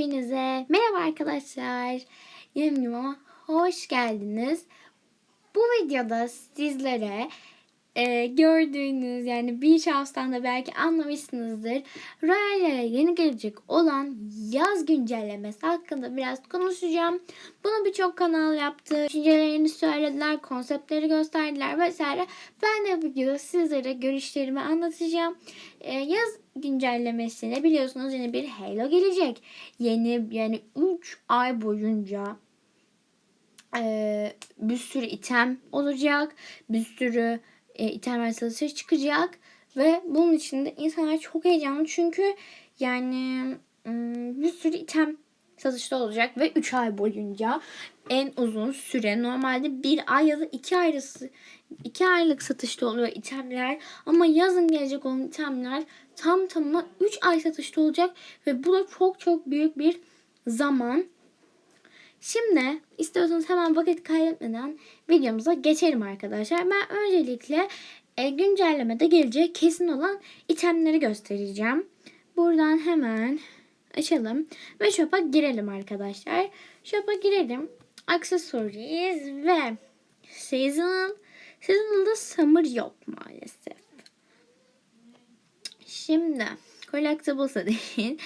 Hepinize merhaba arkadaşlar. Yeni videoma hoş geldiniz. Bu videoda sizlere e, gördüğünüz yani Beach House'tan da belki anlamışsınızdır. Royal'lere yeni gelecek olan yaz güncellemesi hakkında biraz konuşacağım. Bunu birçok kanal yaptı. Düşüncelerini söylediler, konseptleri gösterdiler vesaire. Ben de bu videoda sizlere görüşlerimi anlatacağım. E, yaz güncellemesine biliyorsunuz yeni bir Halo gelecek. Yeni yani 3 ay boyunca e, bir sürü item olacak. Bir sürü e, itemler satışa çıkacak. Ve bunun için de insanlar çok heyecanlı. Çünkü yani bir sürü item satışta olacak. Ve 3 ay boyunca en uzun süre normalde bir ay ya da 2 ayrısı 2 aylık satışta oluyor itemler. Ama yazın gelecek olan itemler tam tamına 3 ay satışta olacak. Ve bu da çok çok büyük bir zaman. Şimdi istiyorsanız hemen vakit kaybetmeden videomuza geçelim arkadaşlar. Ben öncelikle e, güncellemede gelecek kesin olan itemleri göstereceğim. Buradan hemen açalım ve shop'a girelim arkadaşlar. Shop'a girelim. Accessories ve seasonal. Seasonal'da summer yok maalesef. Şimdi collectibles'a değil.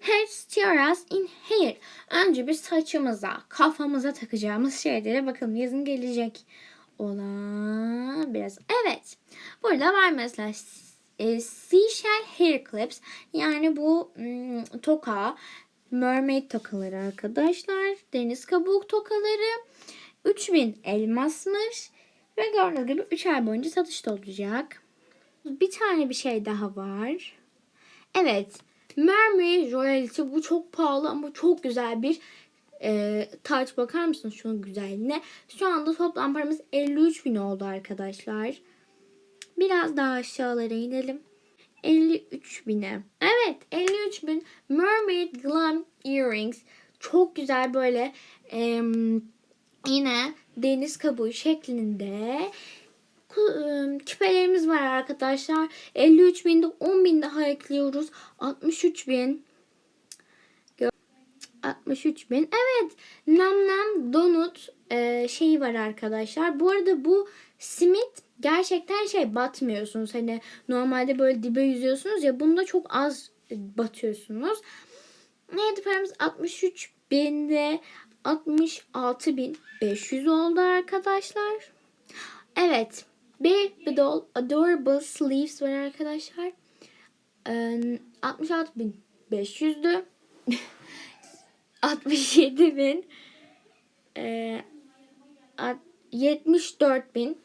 Hair tiaras in hair. Önce bir saçımıza, kafamıza takacağımız şeylere bakalım. Yazın gelecek olan biraz. Evet. Burada var mesela e, seashell hair clips. Yani bu hmm, toka, mermaid tokaları arkadaşlar. Deniz kabuk tokaları. 3000 elmasmış. Ve gördüğünüz gibi 3 ay boyunca satışta olacak. Bir tane bir şey daha var. Evet. Mermaid Royalty bu çok pahalı ama çok güzel bir e, taç. Bakar mısınız şunun güzelliğine? Şu anda toplam paramız 53 bin oldu arkadaşlar. Biraz daha aşağılara inelim. 53 bine. Evet 53 bin Mermaid Glam Earrings. Çok güzel böyle e, yine deniz kabuğu şeklinde küpelerimiz var arkadaşlar. 53 binde 10 bin daha ekliyoruz. 63 bin. 63 bin. Evet. Nam nam donut e, şeyi var arkadaşlar. Bu arada bu simit gerçekten şey batmıyorsunuz. Hani normalde böyle dibe yüzüyorsunuz ya bunda çok az batıyorsunuz. Neydi paramız? 63 binde 66 bin 500 oldu arkadaşlar. Evet. Bir doll adorable sleeves var arkadaşlar. Ee, 66.500'dü. 67 bin. Ee, 74 bin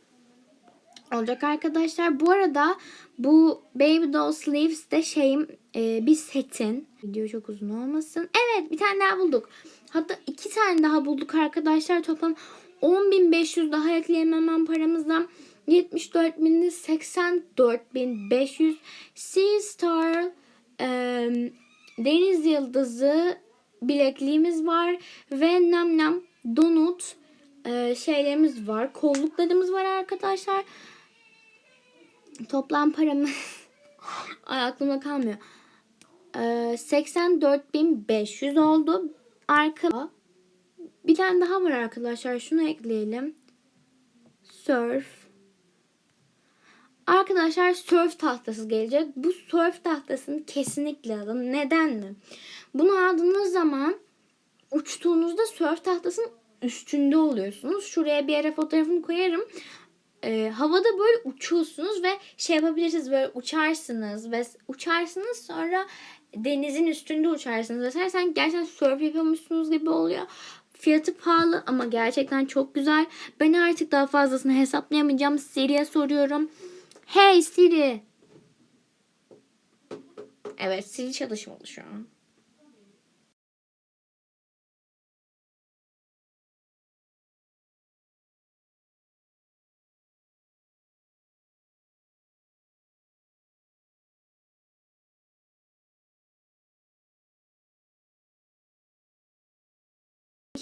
olacak arkadaşlar. Bu arada bu Baby Doll Sleeves de şeyim e, bir setin. Video çok uzun olmasın. Evet bir tane daha bulduk. Hatta iki tane daha bulduk arkadaşlar. Toplam 10.500 daha ekleyemem paramızdan. 74.000'li 84.500 Sea Star e, Deniz Yıldızı bilekliğimiz var ve nam nam donut e, şeylerimiz var. Kolluklarımız var arkadaşlar. Toplam paramız Ay aklımda kalmıyor. E, 84.500 oldu. Arka bir tane daha var arkadaşlar. Şunu ekleyelim. Surf Arkadaşlar surf tahtası gelecek. Bu surf tahtasını kesinlikle alın. Neden mi? Bunu aldığınız zaman uçtuğunuzda surf tahtasının üstünde oluyorsunuz. Şuraya bir yere fotoğrafını koyarım. Ee, havada böyle uçuyorsunuz ve şey yapabilirsiniz böyle uçarsınız ve uçarsınız sonra denizin üstünde uçarsınız. Mesela sen gerçekten surf yapıyormuşsunuz gibi oluyor. Fiyatı pahalı ama gerçekten çok güzel. Ben artık daha fazlasını hesaplayamayacağım. Siri'ye soruyorum. Hey Siri. Evet Siri çalışmalı şu an.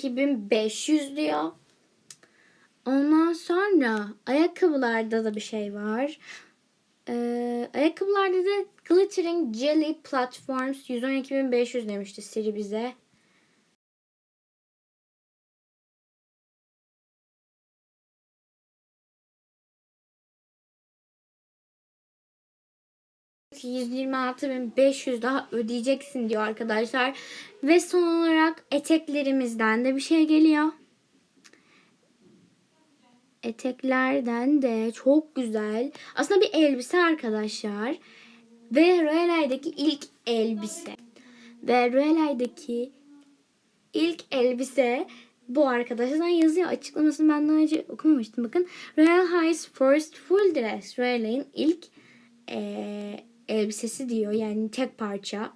...2500 diyor. Ondan sonra ayakkabılarda da bir şey var. Ee, ayakkabılarda da Glittering Jelly Platforms 112.500 demişti Siri bize. 126.500 daha ödeyeceksin diyor arkadaşlar. Ve son olarak eteklerimizden de bir şey geliyor. Eteklerden de çok güzel. Aslında bir elbise arkadaşlar. Ve Royalay'daki ilk elbise. Ve Royalay'daki ilk elbise bu arkadaşlar yazıyor. Açıklamasını ben daha önce okumamıştım. Bakın Royal High's First Full Dress. Royalay'ın ilk eee, elbisesi diyor. Yani tek parça.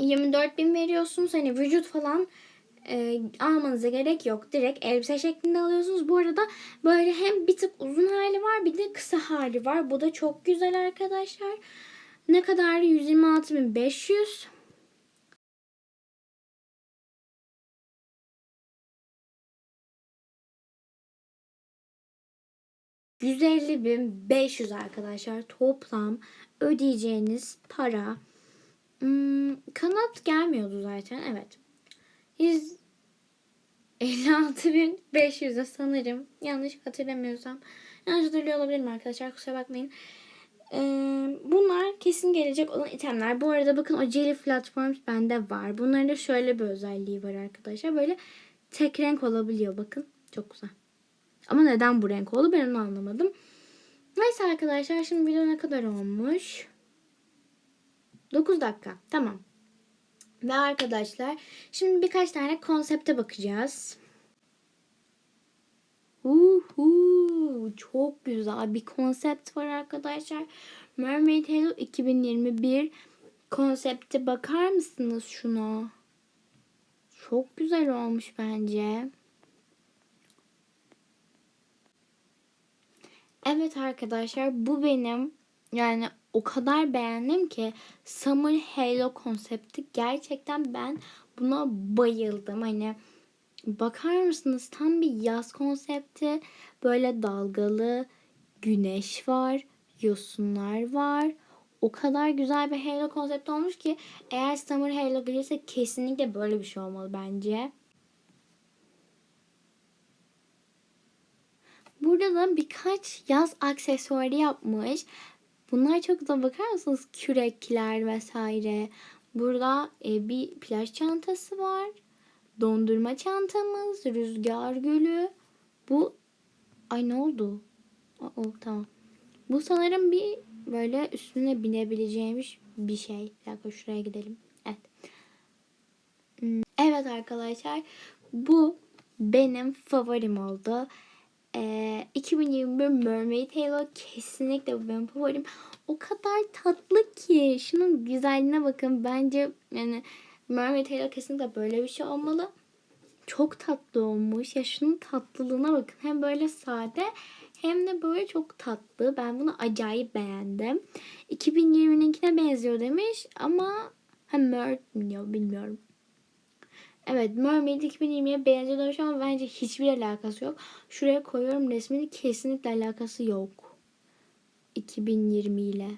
24 bin veriyorsunuz. Hani vücut falan e, almanıza gerek yok. Direkt elbise şeklinde alıyorsunuz. Bu arada böyle hem bir tık uzun hali var bir de kısa hali var. Bu da çok güzel arkadaşlar. Ne kadar? 126.500. %50.500 arkadaşlar toplam ödeyeceğiniz para. Hmm, kanat gelmiyordu zaten evet. 156.500'e sanırım. Yanlış hatırlamıyorsam. Yanlış hatırlıyor olabilirim arkadaşlar kusura bakmayın. Ee, bunlar kesin gelecek olan itemler. Bu arada bakın o Jelly Platforms bende var. Bunların da şöyle bir özelliği var arkadaşlar. Böyle tek renk olabiliyor bakın. Çok güzel. Ama neden bu renk oldu ben onu anlamadım. Neyse arkadaşlar şimdi video ne kadar olmuş? 9 dakika. Tamam. Ve arkadaşlar şimdi birkaç tane konsepte bakacağız. Uhu, çok güzel bir konsept var arkadaşlar. Mermaid Hello 2021 konsepte bakar mısınız şuna? Çok güzel olmuş bence. Evet arkadaşlar bu benim yani o kadar beğendim ki Summer Halo konsepti gerçekten ben buna bayıldım. Hani bakar mısınız tam bir yaz konsepti. Böyle dalgalı güneş var, yosunlar var. O kadar güzel bir Halo konsepti olmuş ki eğer Summer Halo gelirse kesinlikle böyle bir şey olmalı bence. Burada da birkaç yaz aksesuarı yapmış. Bunlar çok da bakar mısınız? Kürekler vesaire. Burada e, bir plaj çantası var. Dondurma çantamız, rüzgar gülü. Bu ay ne oldu? Aa, tamam. Bu sanırım bir böyle üstüne binebileceğimiz bir şey. Bir dakika şuraya gidelim. Evet. Hmm, Evet arkadaşlar. Bu benim favorim oldu. Ee, 2021 Mermaid Halo kesinlikle benim favorim. O kadar tatlı ki. Şunun güzelliğine bakın. Bence yani Mermaid Halo kesinlikle böyle bir şey olmalı. Çok tatlı olmuş. Ya şunun tatlılığına bakın. Hem böyle sade hem de böyle çok tatlı. Ben bunu acayip beğendim. 2020'ninkine benziyor demiş ama ha Mer diyor bilmiyorum. Evet Mermaid 2020'ye benziyor demiş ama bence hiçbir alakası yok. Şuraya koyuyorum resmini kesinlikle alakası yok. 2020 ile.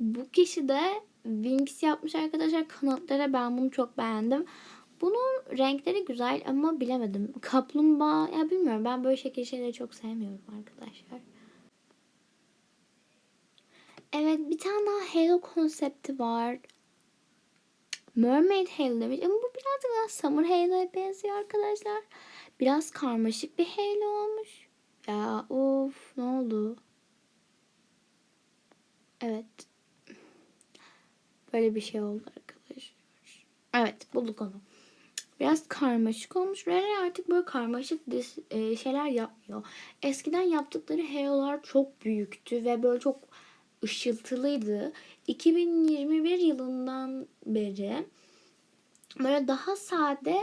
Bu kişi de Wings yapmış arkadaşlar. Kanatlara ben bunu çok beğendim. Bunun renkleri güzel ama bilemedim. Kaplumbağa ya bilmiyorum ben böyle şekil şeyleri çok sevmiyorum arkadaşlar. Evet bir tane daha Halo konsepti var. Mermaid Halo demiş ama bu birazcık daha Summer Halo'ya benziyor arkadaşlar. Biraz karmaşık bir Halo olmuş. Ya of ne oldu? Evet. Böyle bir şey oldu arkadaşlar. Evet bulduk onu. Biraz karmaşık olmuş. Rare artık böyle karmaşık e, şeyler yapmıyor. Eskiden yaptıkları Halo'lar çok büyüktü ve böyle çok ışıltılıydı. 2021 yılından beri böyle daha sade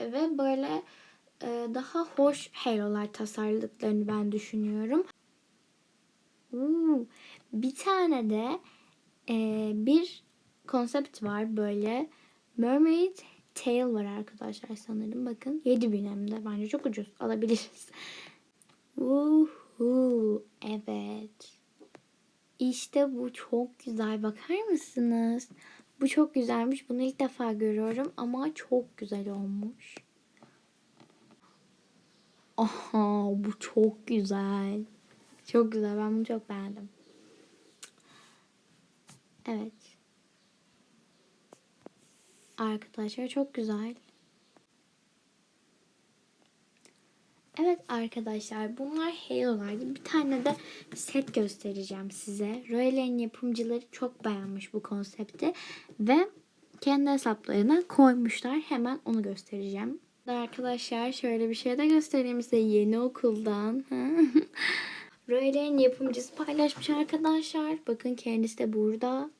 ve böyle e, daha hoş Halo'lar tasarladıklarını ben düşünüyorum. Bir tane de e, bir konsept var böyle Mermaid Tail var arkadaşlar sanırım. Bakın 7000 hem de bence çok ucuz alabiliriz. Uhu, evet. İşte bu çok güzel. Bakar mısınız? Bu çok güzelmiş. Bunu ilk defa görüyorum ama çok güzel olmuş. Aha bu çok güzel. Çok güzel. Ben bunu çok beğendim. Evet. Arkadaşlar çok güzel. Evet arkadaşlar bunlar Halo'lardı. Bir tane de set göstereceğim size. Royal'in yapımcıları çok beğenmiş bu konsepti. Ve kendi hesaplarına koymuşlar. Hemen onu göstereceğim. Arkadaşlar şöyle bir şey de göstereyim size yeni okuldan. Royal'in yapımcısı paylaşmış arkadaşlar. Bakın kendisi de burada.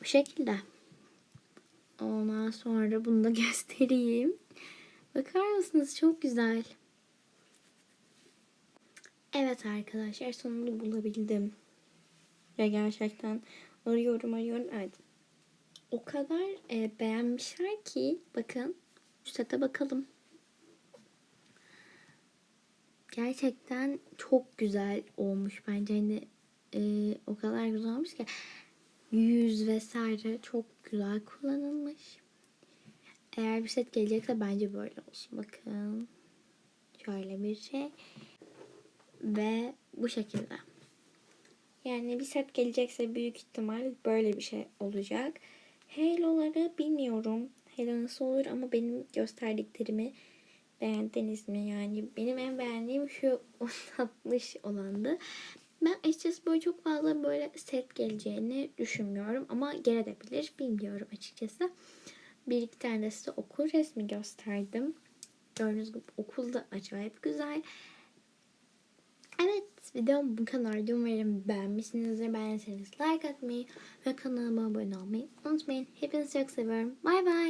Bu şekilde. Ondan sonra bunu da göstereyim. Bakar mısınız? Çok güzel. Evet arkadaşlar sonunda bulabildim. Ve gerçekten arıyorum arıyorum. Evet. O kadar e, beğenmişler ki bakın şu sete bakalım. Gerçekten çok güzel olmuş bence. Hani e, o kadar güzel olmuş ki yüz vesaire çok güzel kullanılmış. Eğer bir set gelecekse bence böyle olsun. Bakın. Şöyle bir şey. Ve bu şekilde. Yani bir set gelecekse büyük ihtimal böyle bir şey olacak. Halo'ları bilmiyorum. Halo nasıl olur ama benim gösterdiklerimi beğendiniz mi? Yani benim en beğendiğim şu tatlış olandı. Ben açıkçası böyle çok fazla böyle set geleceğini düşünmüyorum ama gelebilir bilmiyorum açıkçası. Bir iki tane de size okul resmi gösterdim. Gördüğünüz gibi okul da acayip güzel. Evet videom bu kadardı. Umarım beğenmişsinizdir. Beğendiyseniz like atmayı ve kanalıma abone olmayı unutmayın. Hepinizi çok seviyorum. Bay bay.